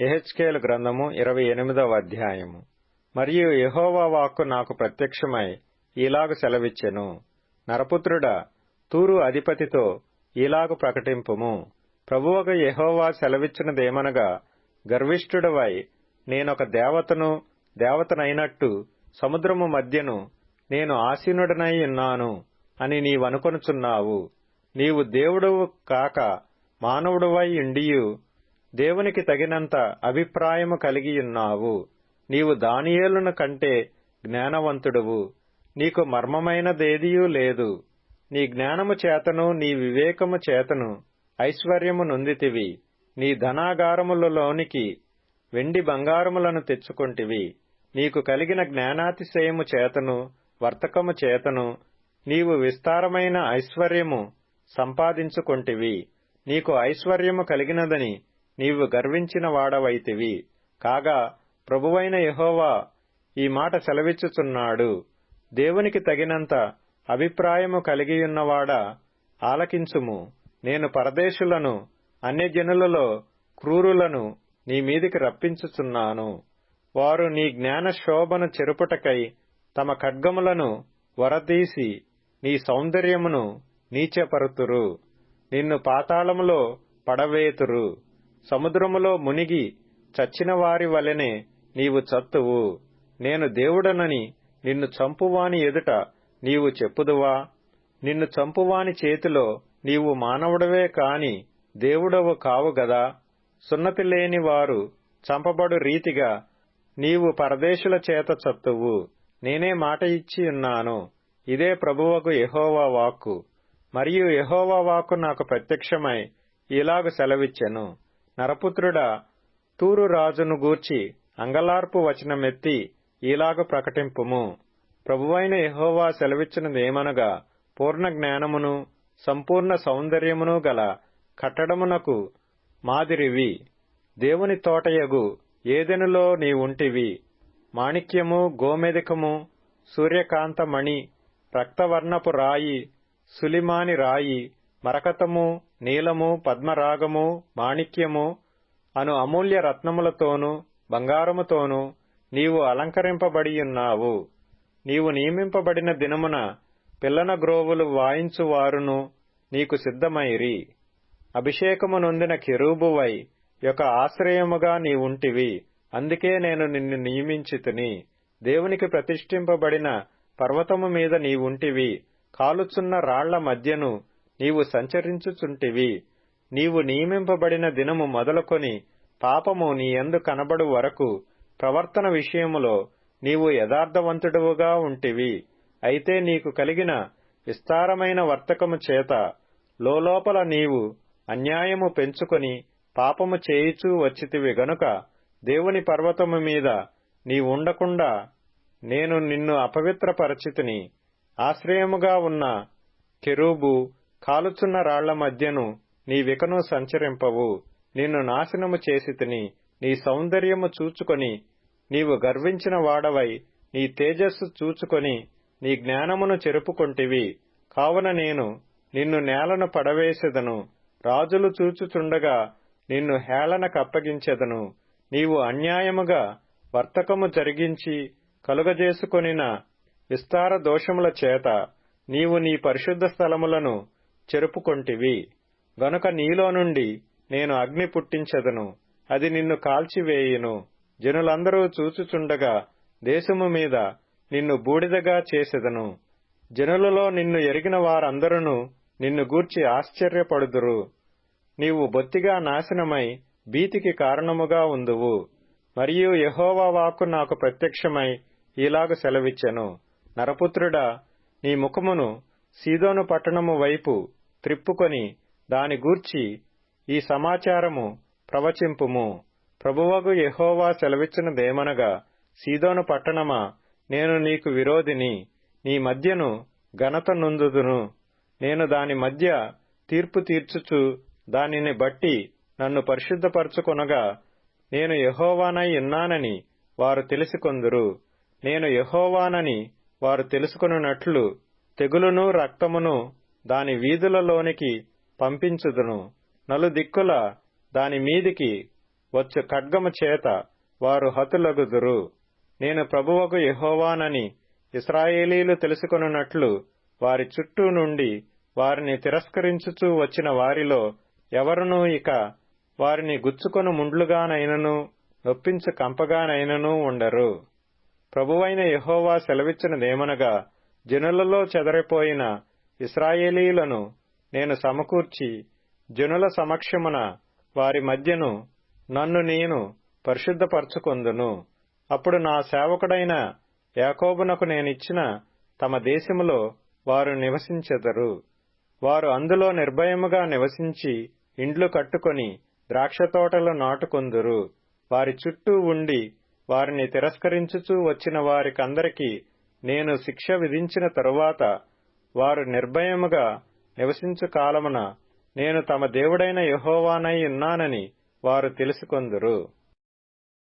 ఎహెచ్కేలు గ్రంథము ఇరవై ఎనిమిదవ అధ్యాయము. మరియు యహోవా వాక్కు నాకు ప్రత్యక్షమై ఇలాగు సెలవిచ్చెను. నరపుత్రుడా తూరు అధిపతితో ఈలాగు ప్రకటింపుము. ప్రభువగ యహోవా సెలవిచ్చినదేమనగా గర్విష్ఠుడవై నేనొక దేవతను దేవతనైనట్టు సముద్రము మధ్యను నేను ఆసీనుడనై ఉన్నాను అని నీవనుకొనుచున్నావు. నీవు దేవుడవు కాక మానవుడువై ఉండియు దేవునికి తగినంత అభిప్రాయము కలిగియున్నావు. నీవు దానియేలును కంటే జ్ఞానవంతుడువు. నీకు మర్మమైనదేదియూ లేదు. నీ జ్ఞానము చేతను నీ వివేకము చేతను ఐశ్వర్యము నొందితివి. నీ ధనాగారములలోనికి వెండి బంగారములను తెచ్చుకొంటివి. నీకు కలిగిన జ్ఞానాతిశయము చేతను వర్తకము చేతను నీవు విస్తారమైన ఐశ్వర్యము సంపాదించుకొంటివి. నీకు ఐశ్వర్యము కలిగినదని నీవు గర్వించిన వాడవైతివి కాగా ప్రభువైన యహోవా ఈ మాట సెలవిచ్చుచున్నాడు. దేవునికి తగినంత అభిప్రాయము కలిగియున్నవాడా ఆలకించుము. నేను పరదేశులను అన్యజనులలో క్రూరులను నీ మీదికి రప్పించుచున్నాను. వారు నీ జ్ఞాన శోభను చెరుపుటకై తమ ఖడ్గములను వరదీసి నీ సౌందర్యమును నీచపరుతురు. నిన్ను పాతాళములో పడవేతురు. సముద్రములో మునిగి చచ్చిన వారి వలెనే నీవు చత్తువు. నేను దేవుడనని నిన్ను చంపువాని ఎదుట నీవు చెప్పుదువా? నిన్ను చంపువాని చేతిలో నీవు మానవుడవే కాని దేవుడవు కావు గదా? సున్నతి లేని వారు చంపబడు రీతిగా నీవు పరదేశుల చేత చత్తువు. నేనే మాట ఇచ్చి ఉన్నాను. ఇదే ప్రభువకు ఎహోవా వాక్కు. మరియు ఎహోవా వాక్కు నాకు ప్రత్యక్షమై ఇలాగు సెలవిచ్చెను. నరపుత్రుడా తూరు రాజును గూర్చి అంగలార్పు వచనమెత్తి ఈలాగు ప్రకటింపుము. ప్రభువైన యహోవా సెలవిచ్చినదేమనగా పూర్ణ జ్ఞానమును సంపూర్ణ సౌందర్యమును గల కట్టడమునకు మాదిరివి. దేవుని తోటయగు ఏదెనులో నీవుంటివి? మాణిక్యము గోమెదికము సూర్యకాంతమణి రక్తవర్ణపు రాయి సులిమాని రాయి మరకతము నీలము పద్మరాగము మాణిక్యము అను అమూల్య రత్నములతోనూ బంగారముతోనూ నీవు అలంకరింపబడియున్నావు. నీవు నియమింపబడిన దినమున పిల్లన గ్రోవులు వాయించువారును నీకు సిద్ధమైరి. అభిషేకము నొందిన కిరూబువై యొక్క ఆశ్రయముగా నీవుంటివి. అందుకే నేను నిన్ను నియమించితిని. దేవునికి ప్రతిష్ఠింపబడిన పర్వతము మీద నీవుంటివి. కాలుచున్న రాళ్ళ మధ్యను నీవు సంచరించుచుంటివి. నీవు నియమింపబడిన దినము మొదలుకొని పాపము నీ ఎందు కనబడు వరకు ప్రవర్తన విషయములో నీవు యథార్థవంతుడువుగా ఉంటివి. అయితే నీకు కలిగిన విస్తారమైన వర్తకము చేత లోపల నీవు అన్యాయము పెంచుకొని పాపము చేయిచూ వచ్చితివి గనుక దేవుని పర్వతము మీద నీవుండకుండా నేను నిన్ను అపవిత్రపరచితిని. ఆశ్రయముగా ఉన్న కెరూబు కాలుచున్న రాళ్ళ మధ్యను నీ వికను సంచరింపవు. నిన్ను నాశనము చేసితిని నీ సౌందర్యము చూచుకొని నీవు గర్వించిన వాడవై నీ తేజస్సు చూచుకొని నీ జ్ఞానమును చెరుపుకొంటివి. కావున నేను నిన్ను నేలను పడవేసెదను. రాజులు చూచుచుండగా నిన్ను హేళన కప్పగించెదను నీవు అన్యాయముగా వర్తకము జరిగించి కలుగజేసుకొనిన విస్తార దోషముల చేత నీవు నీ పరిశుద్ధ స్థలములను చెరుపుకొంటివి. గనుక నీలో నుండి నేను అగ్ని పుట్టించెదను. అది నిన్ను కాల్చివేయును. జనులందరూ చూచుచుండగా దేశము మీద నిన్ను బూడిదగా చేసెదను. జనులలో నిన్ను ఎరిగిన వారందరూ నిన్ను గూర్చి ఆశ్చర్యపడుదురు. నీవు బొత్తిగా నాశనమై భీతికి కారణముగా ఉందువు. మరియు యహోవా వాక్కు నాకు ప్రత్యక్షమై ఇలాగ సెలవిచ్చెను. నరపుత్రుడా నీ ముఖమును సీదోను పట్టణము వైపు త్రిప్పుకొని దాని గూర్చి ఈ సమాచారము ప్రవచింపుము. ప్రభువగు యహోవా సెలవిచ్చినదేమనగా సీదోను పట్టణమా నేను నీకు విరోధిని నీ మధ్యను ఘనత నుందుదును. నేను దాని మధ్య తీర్పు తీర్చుచు దానిని బట్టి నన్ను పరిశుద్ధపరచుకొనగా నేను యహోవానై ఉన్నానని వారు తెలుసుకొందురు. నేను యహోవానని వారు తెలుసుకొనున్నట్లు తెగులును రక్తమును దాని వీధులలోనికి పంపించుదును. నలుదిక్కుల దాని మీదికి వచ్చు ఖడ్గము చేత వారు హతులగుదురు. నేను ప్రభువకు యహోవానని ఇస్రాయేలీలు తెలుసుకొనున్నట్లు వారి చుట్టూ నుండి వారిని తిరస్కరించుచూ వచ్చిన వారిలో ఎవరునూ ఇక వారిని గుచ్చుకొను ముండ్లుగానైనను నొప్పించు కంపగానైనను ఉండరు. ప్రభువైన యహోవా సెలవిచ్చినదేమనగా జనులలో చెదరిపోయిన ఇస్రాయేలీలను నేను సమకూర్చి జనుల సమక్షమున వారి మధ్యను నన్ను నేను పరిశుద్ధపరచుకొందును. అప్పుడు నా సేవకుడైన యాకోబునకు నేనిచ్చిన తమ దేశములో వారు నివసించెదరు. వారు అందులో నిర్భయముగా నివసించి ఇండ్లు కట్టుకొని ద్రాక్షతోటలు నాటుకొందురు. వారి చుట్టూ ఉండి వారిని తిరస్కరించుచూ వచ్చిన వారికందరికీ నేను శిక్ష విధించిన తరువాత వారు నిర్భయముగా నివసించు కాలమున నేను తమ దేవుడైన యెహోవానై ఉన్నానని వారు తెలుసుకొందురు.